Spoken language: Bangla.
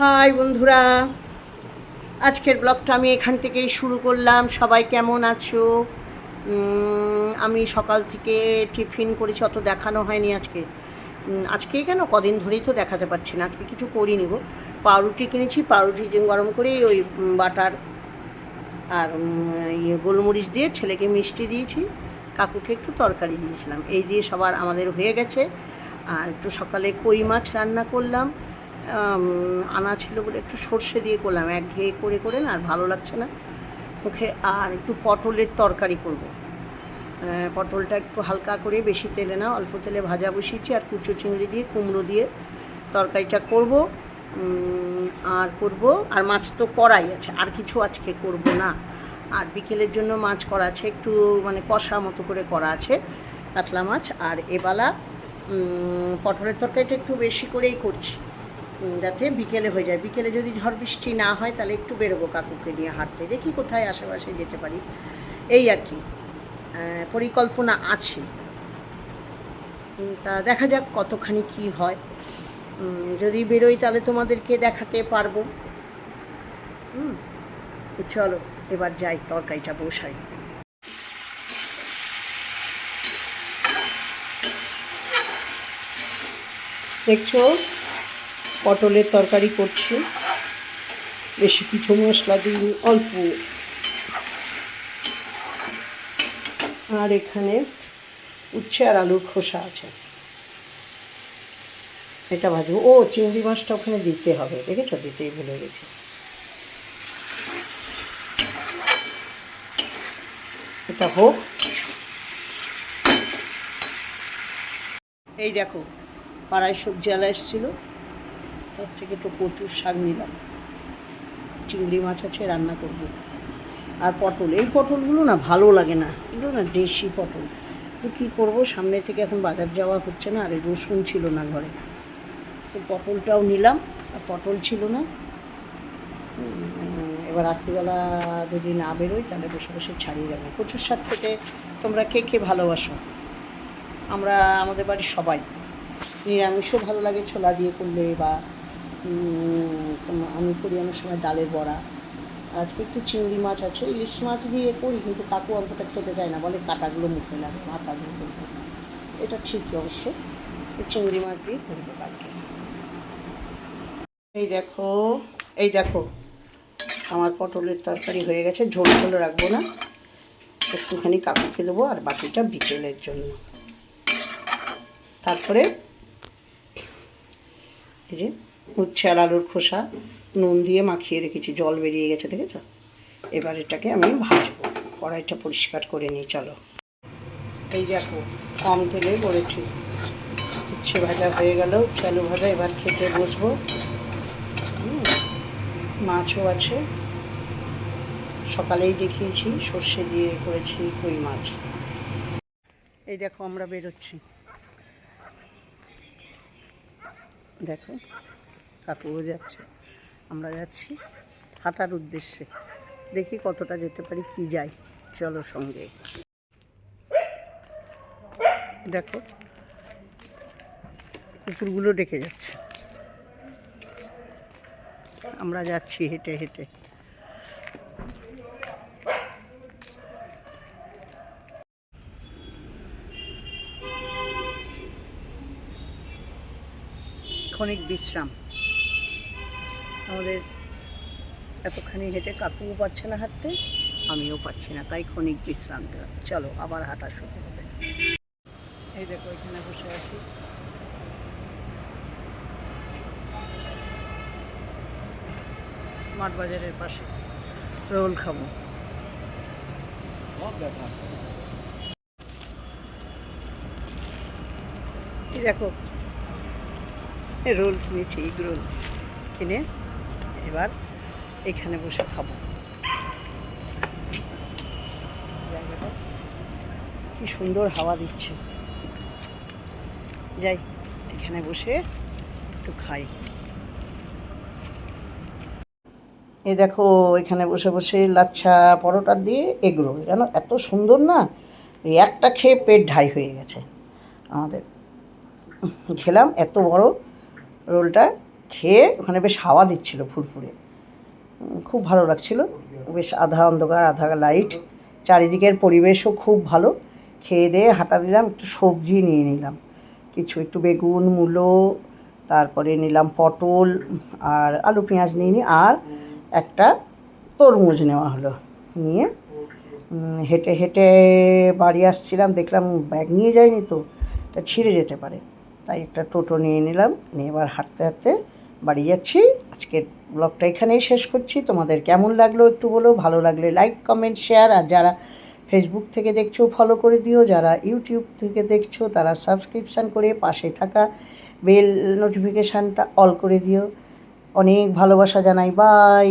হাই বন্ধুরা, আজকের ব্লগটা আমি এখান থেকেই শুরু করলাম। সবাই কেমন আছো? আমি সকাল থেকে টিফিন করেছি, অত দেখানো হয়নি আজকে। আজকে কেন? কদিন ধরেই তো দেখাতে পারছি না, আজকে কিছু করিনি গো। পাউরুটি কিনেছি, পাউরুটি গরম করে ওই বাটার আর ইয়ে গোলমরিচ দিয়ে ছেলেকে মিষ্টি দিয়েছি, কাকুকে একটু তরকারি দিয়েছিলাম। এই দিয়ে সবার আমাদের হয়ে গেছে। আর একটু সকালে কই মাছ রান্না করলাম। আনা ছিল বলে একটু সর্ষে দিয়ে করলাম। এক ঘেয়ে করে করে না, আর ভালো লাগছে না। মুখে আর একটু পটলের তরকারি করব। পটলটা একটু হালকা করে বেশি তেলে না, অল্প তেলে ভাজা বসিয়েছি, আর কুচো চিংড়ি দিয়ে, কুমড়ো দিয়ে তরকারিটা করব। আর করব, আর মাছ তো করাই আছে, আর কিছু আজকে করব না। আর বিকেলের জন্য মাছ করা আছে, একটু মানে কষা মতো করে করা আছে, কাতলা মাছ। আর এবেলা পটলের তরকারিটা একটু বেশি করেই করছি। যাতে বিকেলে হয়ে যায়। বিকেলে যদি ঝড় বৃষ্টি না হয়, তাহলে একটু বেরোবো কাকুকে নিয়ে হাঁটতে। দেখি কোথায় আশেপাশে যেতে পারি। এই আর কি। পরিকল্পনা আছে। তা দেখা যাক কতখানি কি হয়। যদি বেরোই তাহলে তোমাদেরকে দেখাতে পারব। হুম, চলো, এবার যাই, তরকারিটা বসাই। দেখছ? পটলের তরকারি করছি। বেশি কিছু মশলা দিই অল্প। আর এখানে উচ্ছে আর আলুর খোসা আছে। এটা ভাজবো। ও, চিংড়ি মাছটা ওখানে দিতে হবে। দেখেছ? দিতেই ভুলে গেছি। এটা হোক। এই দেখো, পাড়ায় সবজি আলা এসেছিল। তার থেকে একটু কচুর শাক নিলাম। চিংড়ি মাছ আছে, রান্না করব। আর পটল, এই পটলগুলো না ভালো লাগে না। এগুলো না দেশি পটল। তো কী করব, সামনে থেকে এখন বাজার যাওয়া হচ্ছে না, আর রসুন ছিল না ঘরে। তো পটলটাও নিলাম, আর পটল ছিল না। এবার রাত্রিবেলা যদি না বেরোই, তাহলে বসে বসে ছাড়িয়ে যাব কচুর শাক খেতে তোমরা কে কে ভালোবাসো? আমরা, আমাদের বাড়ির সবাই। নিরামিষও ভালো লাগে, ছোলা দিয়ে করলে বা আমি করি অনেক সময় ডালের বড়া। আজকে একটু চিংড়ি মাছ আছে ইলিশ মাছ দিয়ে করি, কিন্তু কাকু অন্তটা খেতে চায় না, বলে কাটাগুলো মুখে লাগে, মাথা দিয়ে করব। এটা ঠিকই অবশ্য চিংড়ি মাছ দিয়ে করব কালকে। এই দেখো এই দেখো, আমার পটলের তরকারি হয়ে গেছে, ঝোল ঝোল রাখব না, একটুখানি কাকুকে দেবো আর বাকিটা বিকেলের জন্য। তারপরে, এই যে উচ্ছে আর আলুর খোসা, নুন দিয়ে মাখিয়ে রেখেছি, জল বেরিয়ে গেছে, দেখেছ? এবার এটাকে আমি ভাজবো, কড়াইটা পরিষ্কার করে নিই, চলো। এই দেখো, কম তেলে করেছি। উচ্ছে ভাজা হয়ে গেল উচ্ছে আলু ভাজা এবার খেতে বসবো। মাছও আছে। সকালেই দেখিয়েছি, সর্ষে দিয়ে করেছি কই মাছ। এই দেখো, আমরা বেরোচ্ছি। দেখো কাকুও যাচ্ছে। আমরা যাচ্ছি হাঁটার উদ্দেশ্যে। দেখি কতটা যেতে পারি, কি যাই। চলো সঙ্গে। দেখো, কুকুরগুলো ডেকে যাচ্ছে। আমরা যাচ্ছি হেঁটে হেঁটে। ক্ষণিক বিশ্রাম। আমাদের এতখানি হেঁটে কাকুও পারছে না হাঁটতে, আমিও পারছি না। তাই ক্ষণিক বিশ্রাম দিলাম চলো, আবার হাঁটা শুরু হবে। এই দেখো, এখানে বসে আছি। স্মার্ট বাজারের পাশে রোল খাব। এই দেখো রোল কিনেছি এগ রোল কিনে এবার এখানে বসে খাব। জায়গাটা কি সুন্দর হাওয়া দিচ্ছে। যাই, এখানে বসে একটু খাই। এ দেখো, এখানে বসে বসে লাচ্ছা পরোটা দিয়ে এগ রোল। জানো, এত সুন্দর না? একটা খেয়ে পেট ঢাই হয়ে গেছে। আমাদের, খেলাম এত বড় রোলটা। খেয়ে ওখানে বেশ হাওয়া দিচ্ছিল ফুরফুরে। খুব ভালো লাগছিল। বেশ আধা অন্ধকার, আধা লাইট। চারিদিকের পরিবেশও খুব ভালো। খেয়ে দিয়ে হাঁটা দিলাম, একটু সবজি নিয়ে নিলাম। কিছু একটু বেগুন, মূলো, তারপরে নিলাম পটল আর আলু, পেঁয়াজ নিয়ে নিই আর একটা তরমুজ নেওয়া হলো নিয়ে। হেঁটে হেঁটে বাড়ি আসছিলাম, দেখলাম ব্যাগ নিয়ে যায়নি তো এটা ছিঁড়ে যেতে পারে। তাই একটা টোটো নিয়ে নিলাম, নিয়ে এবার হাঁটতে হাঁটতে বাড়ি যাচ্ছি। আজকের ব্লগটা এখানেই শেষ করছি। তোমাদের কেমন লাগল একটু বলো, ভালো লাগলে লাইক কমেন্ট শেয়ার আর যারা ফেসবুক থেকে দেখছ ফলো করে দিও। যারা ইউটিউব থেকে দেখছ, তারা সাবস্ক্রিপশান করে পাশে থাকা বেল নোটিফিকেশানটা অল করে দিও। অনেক ভালোবাসা জানাই। বাই